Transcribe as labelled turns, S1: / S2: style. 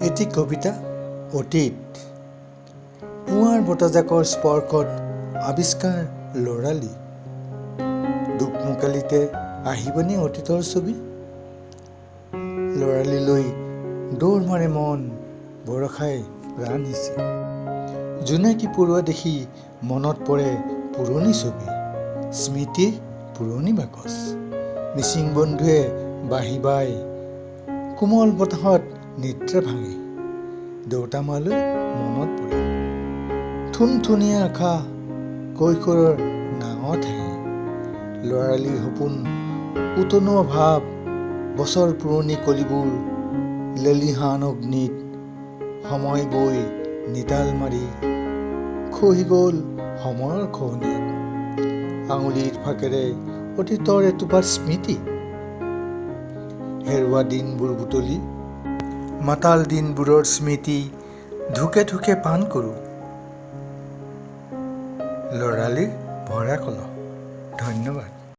S1: এটি কবিতা অতীত। পুৱাৰ বতাজাকৰ স্পৰ্শত আৱিষ্কাৰ ল'ৰালি। দুকমুকালিতে আহিবনে অতীতৰ ছবি? ল'ৰালিলৈ দৌৰ মাৰে মন বৰষাই প্ৰাণ সিঁচি জোনাকী পৰুৱা দেখি মনত পৰে পুৰণি ছবি স্মৃতিৰ পুৰণি বাকচ। মিচিং বন্ধুৱে বাঢ়ি বাই কোমল বতাহত নিদ্ৰা ভাঙি। দেউতা মালৈ মনত পৰে। থুনথুনীয়া আশা কৈশোৰৰ নাঙত হাঁহি ল'ৰালিৰ সপোন উতনোৱা ভাৱ বছৰ পুৰণি কলিবোৰ লেলিহান অগ্নিত সময় বৈ নিতাল মাৰি খহি গ'ল সময়ৰ খহনীয়াত আঙুলিৰ ফাকেৰে অতীতৰ এটোপাৰ স্মৃতি। হেৰুৱা দিনবোৰ বুটলি মাতাল দিনবোৰৰ স্মৃতি ঢুকে ঢুকে পান কৰোঁ ল'ৰালিৰ ভৰা কলহ। ধন্যবাদ।